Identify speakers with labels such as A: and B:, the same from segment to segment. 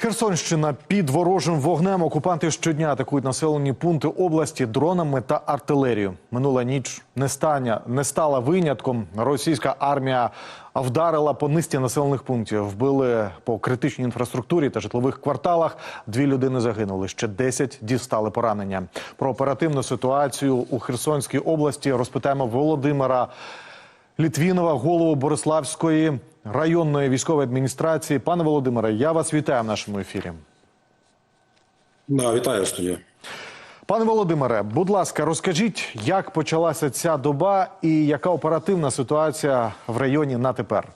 A: Херсонщина під ворожим вогнем. Окупанти щодня атакують населені пункти області дронами та артилерією. Минула ніч не стання не стала винятком. Російська армія вдарила по низці населених пунктів. Вбили по критичній інфраструктурі та житлових кварталах. Дві людини загинули. Ще 10 дістали поранення. Про оперативну ситуацію у Херсонській області розпитаємо Володимира. Літвінова, голову Бориславської районної військової адміністрації. Пане Володимире, я вас вітаю в нашому ефірі.
B: Да, вітаю студію.
A: Пане Володимире, будь ласка, розкажіть, як почалася ця доба і яка оперативна ситуація в районі на тепер?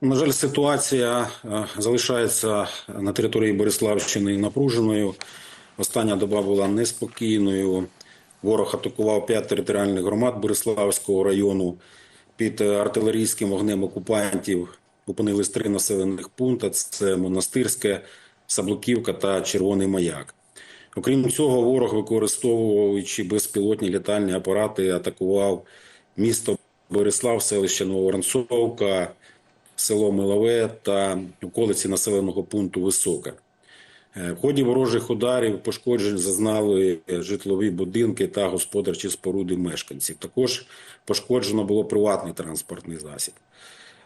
B: На жаль, ситуація е, залишається на території Бориславщини напруженою. Остання доба була неспокійною. Ворог атакував п'ять територіальних громад Бориславського району. Під артилерійським вогнем окупантів опинились три населених пункти: це Монастирське, Саблуківка та Червоний Маяк. Окрім цього, ворог, використовуючи безпілотні літальні апарати, атакував місто Борислав, селище Новоронцовка, село Милове та околиці населеного пункту Високе. Е, В ході ворожих ударів пошкоджень зазнали е, житлові будинки та господарчі споруди мешканців. Також пошкоджено було приватний транспортний засіб.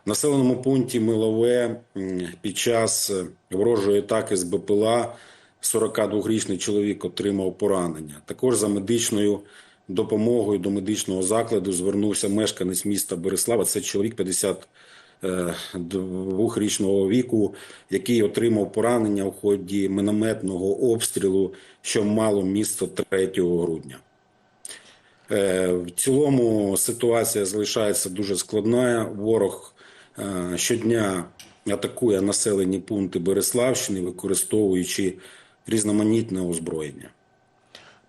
B: В населеному пункті Милове під час е, ворожої атаки з БПЛА 42-річний чоловік отримав поранення. Також за медичною допомогою до медичного закладу звернувся мешканець міста Борислава. Це чоловік 50 двохрічного віку, який отримав поранення в ході мінометного обстрілу, що мало місце 3 грудня. Е, В цілому ситуація залишається дуже складною. Ворог е, щодня атакує населені пункти Береславщини, використовуючи різноманітне озброєння.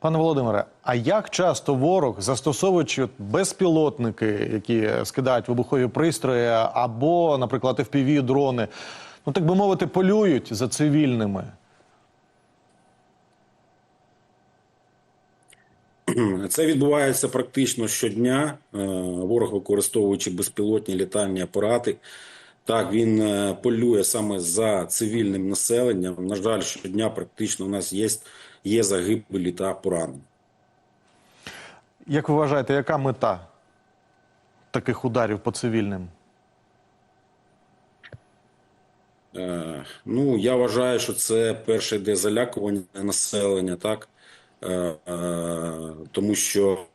A: Пане Володимире, а як часто ворог, застосовуючи безпілотники, які скидають вибухові пристрої, або, наприклад, fpv дрони, ну так би мовити, полюють за цивільними?
B: Це відбувається практично щодня. Е, Ворог, використовуючи безпілотні літальні апарати, так він е, полює саме за цивільним населенням. На жаль, щодня практично у нас є, є загибелі та поранені.
A: Як ви вважаєте, яка мета таких ударів по цивільним?
B: Е, Ну, я вважаю, що це перше йде залякування населення, так е, е, тому що,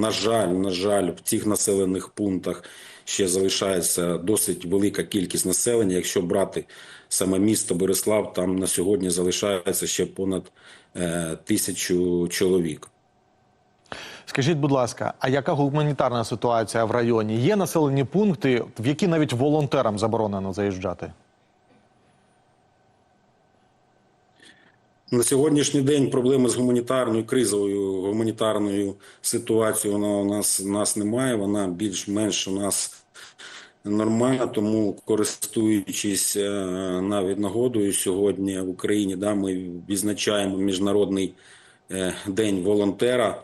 B: на жаль, на жаль, в цих населених пунктах ще залишається досить велика кількість населення. Якщо брати саме місто Борислав, там на сьогодні залишається ще понад е, тисячу чоловік.
A: Скажіть, будь ласка, а яка гуманітарна ситуація в районі? Є населені пункти, в які навіть волонтерам заборонено заїжджати?
B: На сьогоднішній день проблеми з гуманітарною кризовою гуманітарною ситуацією вона у нас, у нас немає. Вона більш-менш у нас нормальна. Тому користуючись е, навіть нагодою сьогодні в Україні, да, ми відзначаємо міжнародний е, день волонтера.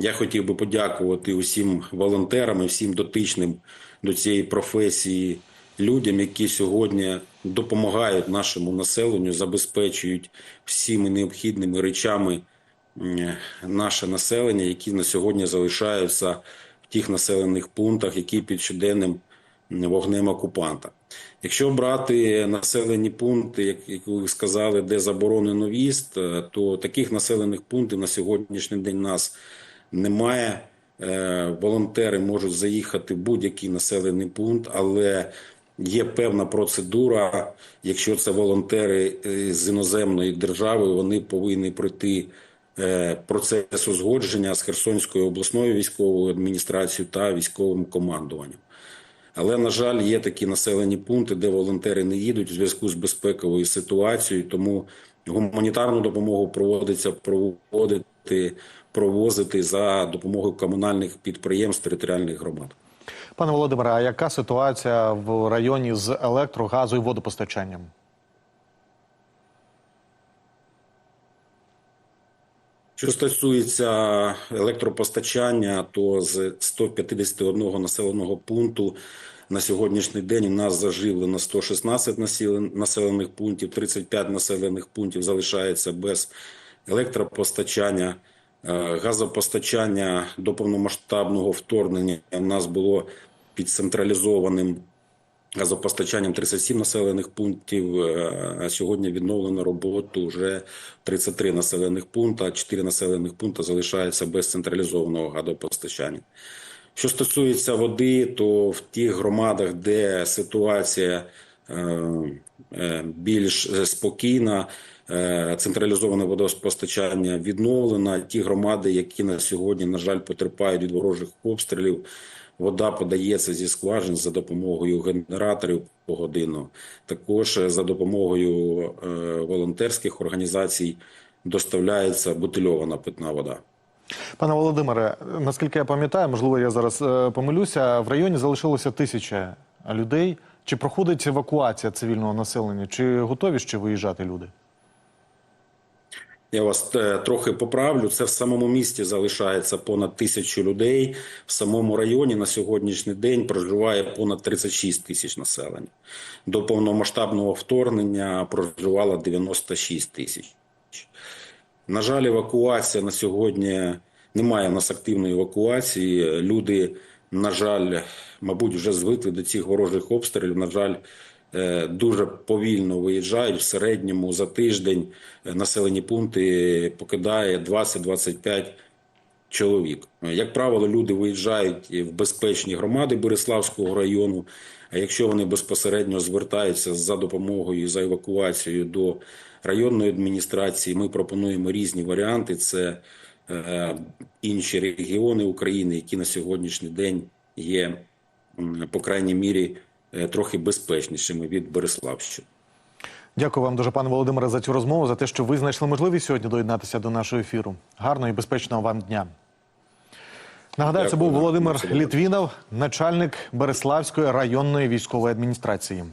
B: Я хотів би подякувати усім волонтерам і всім дотичним до цієї професії людям, які сьогодні допомагають нашому населенню, забезпечують всіми необхідними речами наше населення, які на сьогодні залишаються в тих населених пунктах, які під щоденним вогнем окупанта. Якщо брати населені пункти, як, ви сказали, де заборонено в'їзд, е, то таких населених пунктів на сьогоднішній день нас немає. Е, Волонтери можуть заїхати в будь-який населений пункт, але є певна процедура. Якщо це волонтери е, з іноземної держави, вони повинні пройти е, процес узгодження з Херсонською обласною військовою адміністрацією та військовим командуванням. Але на жаль, є такі населені пункти, де волонтери не їдуть у зв'язку з безпековою ситуацією. Тому гуманітарну допомогу проводиться проводити, провозити за допомогою комунальних підприємств територіальних громад.
A: Пане Володимире, а яка ситуація в районі з електро, газу і водопостачанням?
B: Що стосується електропостачання, то з 151 населеного пункту На сьогоднішній день у нас заживлено 116 насілен- населених пунктів, 35 населених пунктів залишається без електропостачання, газопостачання до повномасштабного вторгнення у нас було під централізованим газопостачанням 37 населених пунктів. е, А сьогодні відновлено роботу вже 33 населених пункта, 4 населених пункти залишаються без централізованого газопостачання. Що стосується води, то в тих громадах, де ситуація е, е, більш е, спокійна, е, централізоване водопостачання відновлено. Ті громади, які на сьогодні, на жаль, потерпають від ворожих обстрілів, вода подається зі скважин за допомогою генераторів погодинно. Також е, за допомогою е, волонтерських організацій доставляється бутильована питна вода.
A: Пане Володимире, наскільки я пам'ятаю, можливо, я зараз е, помилюся. В районі залишилося тисяча людей. Чи проходить евакуація цивільного населення? Чи готові ще виїжджати люди?
B: Я вас е, трохи поправлю. Це в самому місті залишається понад тисячу людей. В самому районі на сьогоднішній день проживає понад 36 тисяч населення. До повномасштабного вторгнення проживало 96 тисяч. На жаль, евакуація на сьогодні немає в нас активної евакуації. Люди, на жаль, мабуть, вже звикли до цих ворожих обстрілів. На жаль, дуже повільно виїжджають. В середньому за тиждень е, населені пункти покидає 20-25 чоловік. Як правило, люди виїжджають в безпечні громади Бориславського району. А якщо вони безпосередньо звертаються за допомогою за евакуацією до районної адміністрації, ми пропонуємо різні варіанти. Це е, інші регіони України, які на сьогоднішній день є, по крайній мірі, е, трохи безпечнішими від Бориславщини.
A: Дякую вам дуже, пане Володимире, за цю розмову, за те, що ви знайшли можливість сьогодні доєднатися до нашого ефіру. Гарного і безпечного вам дня. Нагадаю, це був Володимир Літвінов, начальник Береславської районної військової адміністрації.